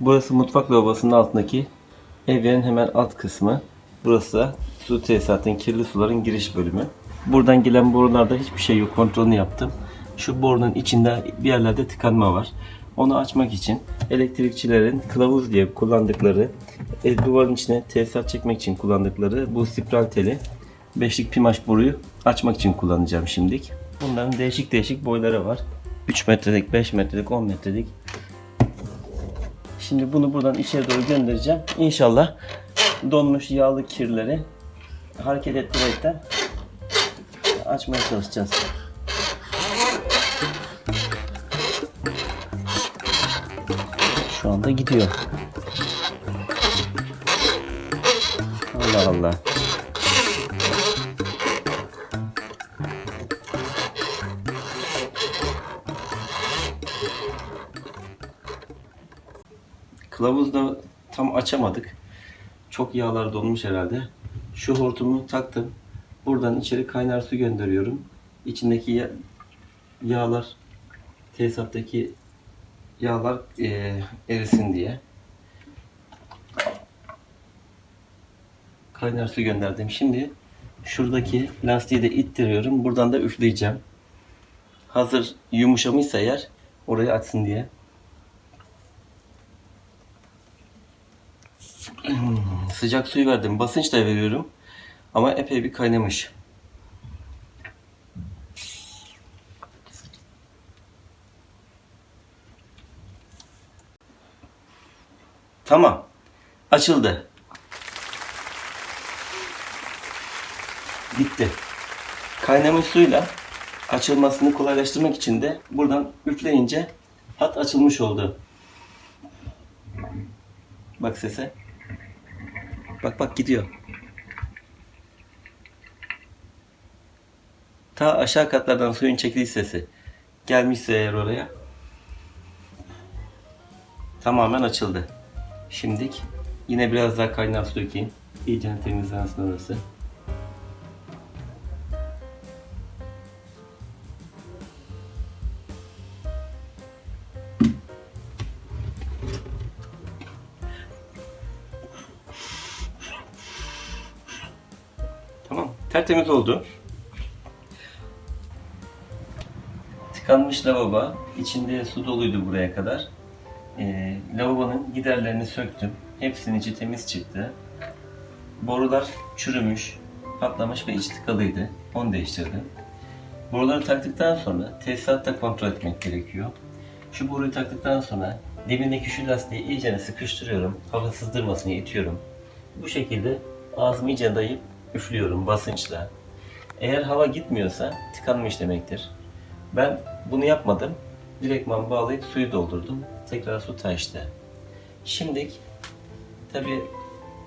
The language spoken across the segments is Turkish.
Burası mutfak lavabosunun altındaki evyenin hemen alt kısmı. Burası da su tesisatının kirli suların giriş bölümü. Buradan gelen borularda hiçbir şey yok. Kontrolünü yaptım. Şu borunun içinde bir yerlerde tıkanma var. Onu açmak için elektrikçilerin kılavuz diye kullandıkları e, duvarın içine tesisat çekmek için kullandıkları bu spiral teli beşlik pimaş boruyu açmak için kullanacağım şimdilik. Bunların değişik değişik boyları var. 3 metrelik, 5 metrelik, 10 metrelik. Şimdi bunu buradan içeri doğru göndereceğim. İnşallah donmuş yağlı kirleri hareket ettirerekten açmaya çalışacağız. Şu anda gidiyor. Allah Allah. Kılavuzda tam açamadık. Çok yağlar donmuş herhalde. Şu hortumu taktım. Buradan içeri kaynar su gönderiyorum. İçindeki ya- yağlar tesisattaki yağlar eee, erisin diye. Kaynar su gönderdim. Şimdi şuradaki lastiği de ittiriyorum. Buradan da üfleyeceğim. Hazır yumuşamışsa eğer orayı açsın diye. Sıcak suyu verdim. Basınç da veriyorum. Ama epey bir kaynamış. Tamam. Açıldı. Bitti. Kaynamış suyla açılmasını kolaylaştırmak için de buradan üfleyince hat açılmış oldu. Bak sese. Bak bak gidiyor. Ta aşağı katlardan suyun çekildiği sesi. Gelmişse eğer oraya. Tamamen açıldı. Şimdilik yine biraz daha kaynar su dökeyim. İyice temizlensin orası. Tamam. Tertemiz oldu. Tıkanmış lavabo. İçinde su doluydu buraya kadar. Ee, lavabonun giderlerini söktüm. Hepsinin içi temiz çıktı. Borular çürümüş, patlamış ve içi tıkalıydı. Onu değiştirdim. Boruları taktıktan sonra tesisatta kontrol etmek gerekiyor. Şu boruyu taktıktan sonra dibindeki şu lastiği iyice sıkıştırıyorum. Hava sızdırmasını itiyorum. Bu şekilde ağzımı iyice dayayıp üflüyorum basınçla. Eğer hava gitmiyorsa tıkanmış demektir. Ben bunu yapmadım. Direktman bağlayıp suyu doldurdum. Tekrar su taştı. Şimdi tabi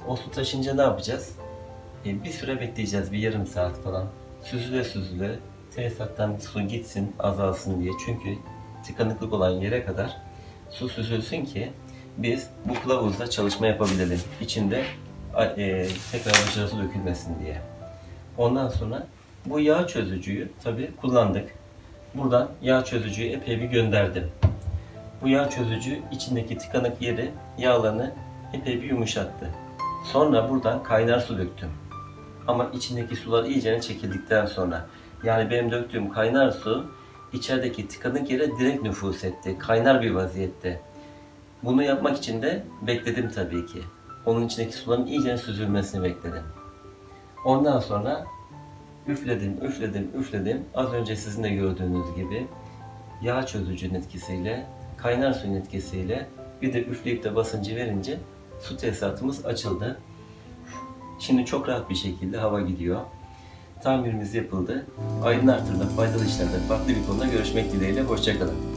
o su taşınca ne yapacağız? E, bir süre bekleyeceğiz. Bir yarım saat falan. Süzüle süzüle tesisattan su gitsin, azalsın diye. Çünkü tıkanıklık olan yere kadar su süzülsün ki biz bu kılavuzla çalışma yapabilelim. İçinde e, tekrar aşağı su dökülmesin diye. Ondan sonra bu yağ çözücüyü tabi kullandık. Buradan yağ çözücüyü epey bir gönderdim. Bu yağ çözücü içindeki tıkanık yeri, yağlarını epey bir yumuşattı. Sonra buradan kaynar su döktüm. Ama içindeki sular iyicene çekildikten sonra yani benim döktüğüm kaynar su içerideki tıkanık yere direkt nüfuz etti. Kaynar bir vaziyette. Bunu yapmak için de bekledim tabii ki. Onun içindeki suların iyice süzülmesini bekledim. Ondan sonra üfledim, üfledim, üfledim. Az önce sizin de gördüğünüz gibi yağ çözücünün etkisiyle, kaynar suyun etkisiyle bir de üfleyip de basıncı verince su tesisatımız açıldı. Şimdi çok rahat bir şekilde hava gidiyor. Tamirimiz yapıldı. Aydın Artır'da faydalı işlerde farklı bir konuda görüşmek dileğiyle. Hoşçakalın.